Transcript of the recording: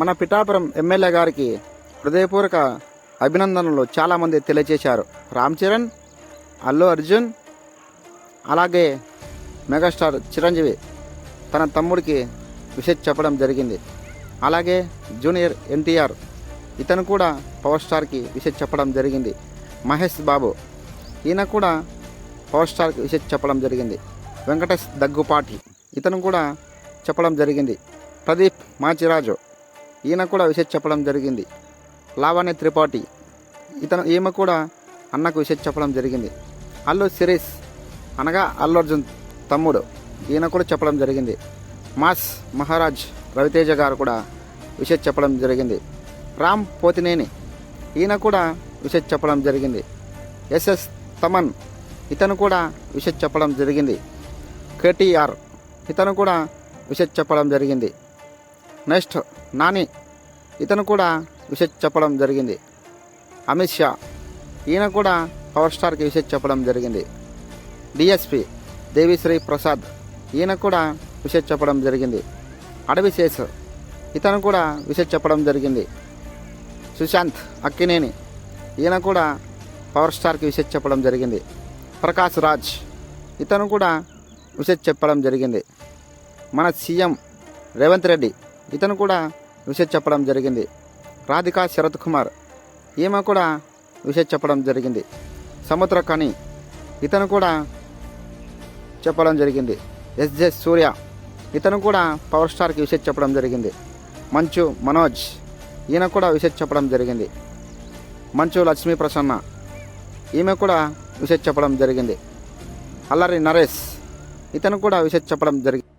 మన పిఠాపురం ఎమ్మెల్యే గారికి హృదయపూర్వక అభినందనలు చాలామంది తెలియజేశారు. రామ్ చరణ్ అల్లు అర్జున్ అలాగే మెగాస్టార్ చిరంజీవి తన తమ్ముడికి విషయం చెప్పడం జరిగింది. అలాగే జూనియర్ ఎన్టీఆర్ ఇతను కూడా పవర్ స్టార్కి విషయం చెప్పడం జరిగింది. మహేష్ బాబు ఈయన కూడా పవర్ స్టార్కి విషయం చెప్పడం జరిగింది. వెంకటేష్ దగ్గుపాటి ఇతను కూడా చెప్పడం జరిగింది. ప్రదీప్ మాచిరాజు ఈయన కూడా విషయం చెప్పడం జరిగింది. లావణ్య త్రిపాఠి. ఇతను ఈమె కూడా అన్నకు విషయం చెప్పడం జరిగింది. అల్లు సిరీస్ అనగా అల్లు అర్జున్ తమ్ముడు. ఈయన కూడా చెప్పడం జరిగింది. మాస్ మహారాజ్ రవితేజ గారు కూడా విషయం చెప్పడం జరిగింది. రామ్ పోతినేని. ఈయన కూడా విషయం చెప్పడం జరిగింది. ఎస్ఎస్ తమన్. ఇతను కూడా విషయం చెప్పడం జరిగింది. కేటీఆర్. ఇతను కూడా విషయం చెప్పడం జరిగింది. నెక్స్ట్ నాని ఇతను కూడా విషయం చెప్పడం జరిగింది. అమిత్ షా ఈయన కూడా పవర్ స్టార్కి విషయం చెప్పడం జరిగింది. డిఎస్పి దేవిశ్రీ ప్రసాద్ ఈయన కూడా విషయం చెప్పడం జరిగింది. అడవి శేష్ ఇతను కూడా విషయం చెప్పడం జరిగింది. సుశాంత్ అక్కినేని ఈయన కూడా పవర్ స్టార్కి విషయం చెప్పడం జరిగింది. ప్రకాష్ రాజ్ ఇతను కూడా విషయం చెప్పడం జరిగింది. మన సీఎం రేవంత్ రెడ్డి ఇతను కూడా విషయం చెప్పడం జరిగింది. రాధిక శరత్ కుమార్ ఈమె కూడా విషయం చెప్పడం జరిగింది. సముద్ర కని ఇతను కూడా చెప్పడం జరిగింది. ఎస్జే సూర్య ఇతను కూడా పవర్ స్టార్కి విషయం చెప్పడం జరిగింది. మంచు మనోజ్ ఈయన కూడా విషయం చెప్పడం జరిగింది. మంచు లక్ష్మీ ప్రసన్న ఈమె కూడా విషయం చెప్పడం జరిగింది. అల్లరి నరేష్ ఇతను కూడా విషయం చెప్పడం జరిగింది